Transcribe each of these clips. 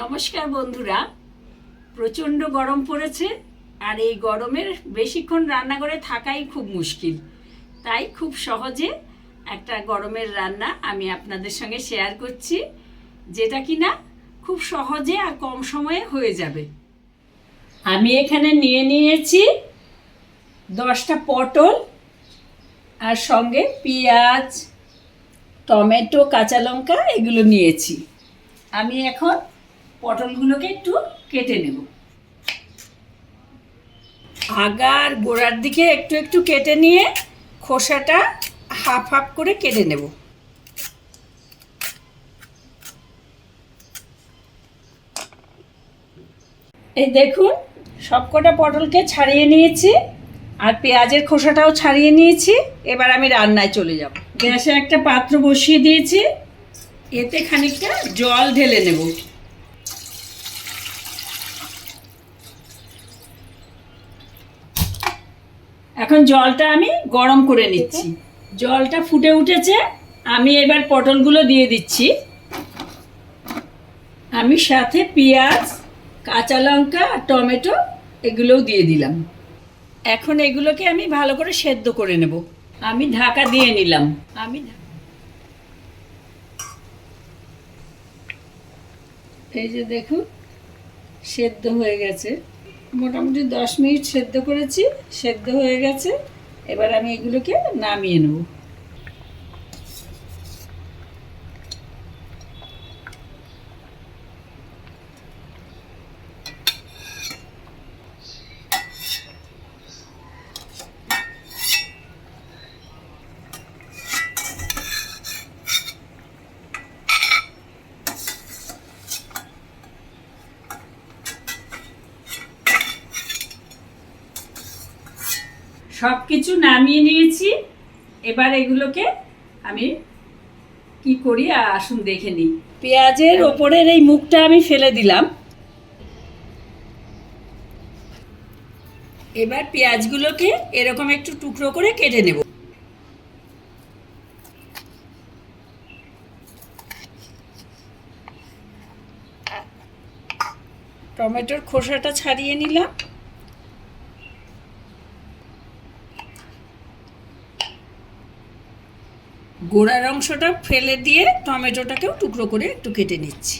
নমস্কার বন্ধুরা। প্রচণ্ড গরম পড়েছে আর এই গরমের বেশিক্ষণ রান্নাঘরে থাকাই খুব মুশকিল। তাই খুব সহজে একটা গরমের রান্না আমি আপনাদের সঙ্গে শেয়ার করছি, যেটা কি না খুব সহজে আর কম সময়ে হয়ে যাবে। আমি এখানে নিয়ে নিয়েছি দশটা পটল আর সঙ্গে পেঁয়াজ, টমেটো, কাঁচা লঙ্কা, এগুলো নিয়েছি। আমি এখন পটলগুলোকে একটু কেটে নেব। আগার গোড়ার দিকে একটু একটু কেটে নিয়ে খোসাটা হাফ হাফ করে কেটে নেব। এই দেখুন সবকটা পটলকে ছাড়িয়ে নিয়েছি আর পেঁয়াজের খোসাটাও ছাড়িয়ে নিয়েছি। এবার আমি রান্নায় চলে যাব। গ্যাসে একটা পাত্র বসিয়ে দিয়েছি। এতে খানিকটা জল ঢেলে নেব। এখন জলটা আমি গরম করে নিচ্ছি। জলটা ফুটে উঠেছে আমি এবার পটলগুলো দিয়ে দিচ্ছি। আমি সাথে পেঁয়াজ কাঁচা লঙ্কা আর টমেটো এগুলোও দিয়ে দিলাম। এখন এগুলোকে আমি ভালো করে সেদ্ধ করে নেব। আমি ঢাকা দিয়ে নিলাম। আমি এই যে দেখুন সেদ্ধ হয়ে গেছে। মোটামুটি দশ মিনিট সেদ্ধ করেছি সেদ্ধ হয়ে গেছে। এবার আমি এগুলোকে নামিয়ে নেব। সব কিছু নামিয়ে নিয়েছি। এবার এগুলোকে আমি কি করি? আসুন দেখে নিই। পেঁয়াজের ওপরের এই মুখটা আমি ফেলে দিলাম। এবার পেঁয়াজগুলোকে এরকম একটু টুকরো করে কেটে নেব। টমেটোর খোসাটা ছাড়িয়ে নিলাম। গোড়ার অংশটা ফেলে দিয়ে টমেটোটাকেও টুকরো করে একটু কেটে নিচ্ছি।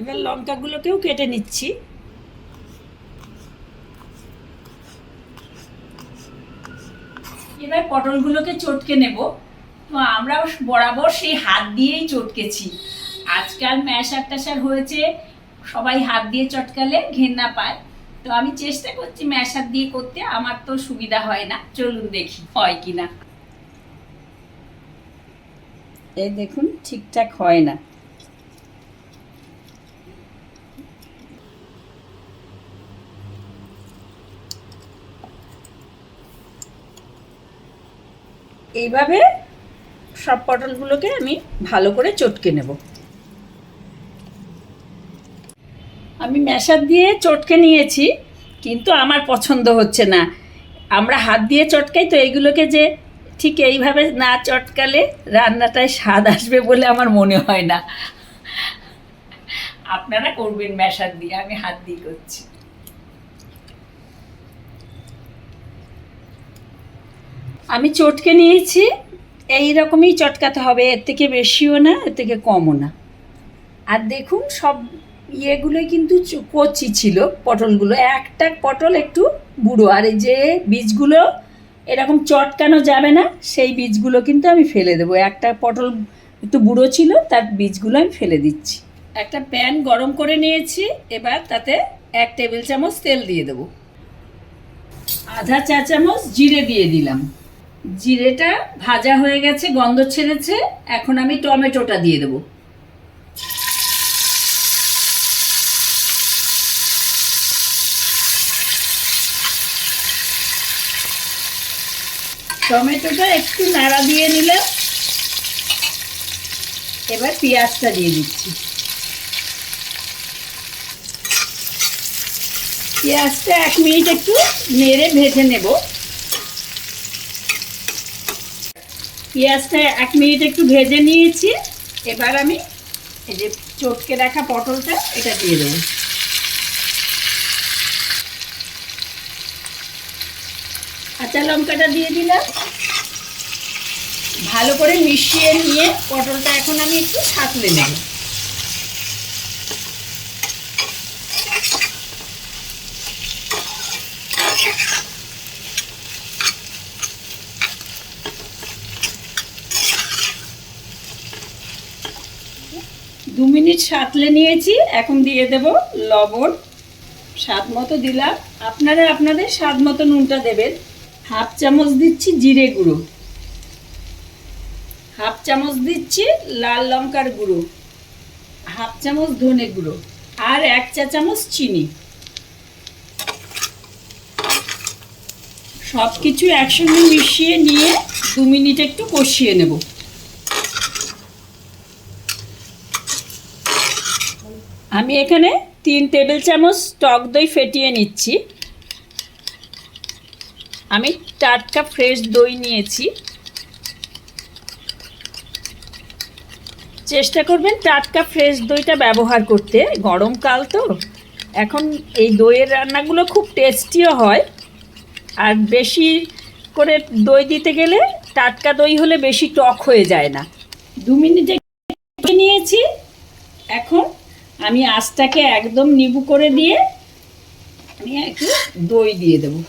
এবার লঙ্কাগুলোকেও কেটে নিচ্ছি। এবার পটলগুলোকে চটকে নেব। তো আমরা বরাবর সেই হাত দিয়েই চটকেছি। আজকাল ম্যাশার ট্যাশার হয়েছে, সবাই হাত দিয়ে চটকালে ঘেন্না পায়। তো আমি চেষ্টা করছি ম্যাশার দিয়ে করতে, আমার তো সুবিধা হয় না। চলুন দেখি হয় কি না এই দেখুন, ঠিকঠাক হয় না। এইভাবে সব পটলগুলোকে আমি ভালো করে চটকে নেব। আমি ম্যাশার দিয়ে চটকে নিয়েছি, কিন্তু আমার পছন্দ হচ্ছে না। আমরা হাত দিয়ে চটকাই তো, এইগুলোকে যে ঠিক এইভাবে না চটকালে রান্নাটায় স্বাদ আসবে বলে আমার মনে হয় না। আপনারা করবেন ম্যাশার দিয়ে, আমি হাত দিয়ে করছি। আমি চটকে নিয়েছি এই রকমই চটকাতে হবে, এর থেকে বেশিও না, এর থেকে কমও না। আর দেখুন, সব ইয়েগুলোই কিন্তু কচি ছিল, পটলগুলো। একটা পটল একটু বুড়ো, আর এই যে বীজগুলো এরকম চটকানো যাবে না, সেই বীজগুলো কিন্তু আমি ফেলে দেবো। একটা পটল একটু বুড়ো ছিল, তার বীজগুলো আমি ফেলে দিচ্ছি। একটা প্যান গরম করে নিয়েছি, এবার তাতে এক টেবিল চামচ তেল দিয়ে দেবো। আধা চা চামচ জিরে দিয়ে দিলাম। জিরেটা ভাজা হয়ে গেছে, গন্ধ ছেড়েছে, এখন আমি টমেটোটা দিয়ে দেবো। টমেটোটা একটু নাড়া দিয়ে নিলাম। এবার পেঁয়াজটা দিয়ে দিচ্ছি। পেঁয়াজটা এক মিনিট একটু নেড়ে ভেজে নেব। পেঁয়াজটা এক মিনিট একটু ভেজে নিয়েছি। এবার আমি এই যে চটকে রাখা পটলটা, এটা দিয়ে দেবো। কাঁচা লঙ্কাটা দিয়ে দিলাম। ভালো করে মিশিয়ে নিয়ে পটলটা এখন আমি একটু সাঁতলে নেব। দু মিনিট সাঁতলে নিয়েছি, এখন দিয়ে দেব লবণ। স্বাদ মতো দিলাম। আপনারা আপনাদের স্বাদ মতো নুনটা দেবেন। হাফ চামচ দিচ্ছি জিরে গুঁড়ো। হাফ চামচ দিচ্ছি লাল লঙ্কার গুঁড়ো। হাফ চামচ ধনে গুঁড়ো আর এক চা চামচ চিনি। সব কিছু একসঙ্গে মিশিয়ে নিয়ে দু মিনিট একটু কষিয়ে নেব। আমি এখানে তিন টেবিল চামচ টক দই ফেটিয়ে নিচ্ছি। আমি টাটকা ফ্রেশ দই নিয়েছি। চেষ্টা করবেন টাটকা ফ্রেশ দইটা ব্যবহার করতে। গরমকাল তো। এখন এই দইয়ের রান্নাগুলো খুব টেস্টিও হয়। আর বেশি করে দই দিতে গেলে টাটকা দই হলে বেশি টক হয়ে যায় না। দু মিনিটে নিয়েছি। এখন আমি আঁচটাকে একদম নিবু করে দিয়ে আমি একটু দই দিয়ে দেবো।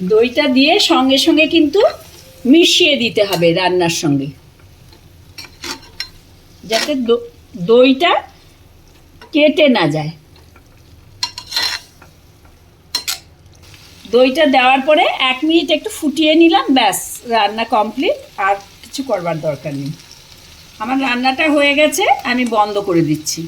দইটা দিয়ে সঙ্গে সঙ্গে কিন্তু মিশিয়ে দিতে হবে রান্নার সঙ্গে। যাতে দইটা কেটে না যায়। দইটা দেওয়ার পরে এক মিনিট একটু ফুটিয়ে নিলাম, ব্যাস, রান্না কমপ্লিট, আর কিছু করবার দরকার নেই। আমার রান্নাটা হয়ে গেছে, আমি বন্ধ করে দিচ্ছি।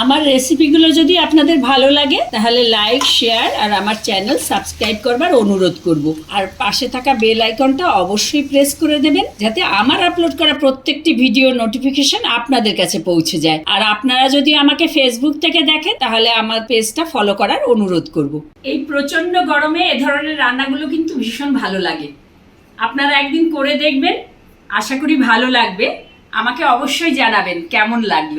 আমার রেসিপিগুলো যদি আপনাদের ভালো লাগে, তাহলে লাইক শেয়ার আর আমার চ্যানেল সাবস্ক্রাইব করবার অনুরোধ করব। আর পাশে থাকা বেল আইকনটা অবশ্যই প্রেস করে দেবেন, যাতে আমার আপলোড করা প্রত্যেকটি ভিডিও নোটিফিকেশন আপনাদের কাছে পৌঁছে যায়। আর আপনারা যদি আমাকে ফেসবুক থেকে দেখেন, তাহলে আমার পেজটা ফলো করার অনুরোধ করব। এই প্রচণ্ড গরমে এ ধরনের রান্নাগুলো কিন্তু ভীষণ ভালো লাগে। আপনারা একদিন করে দেখবেন, আশা করি ভালো লাগবে। আমাকে অবশ্যই জানাবেন কেমন লাগল।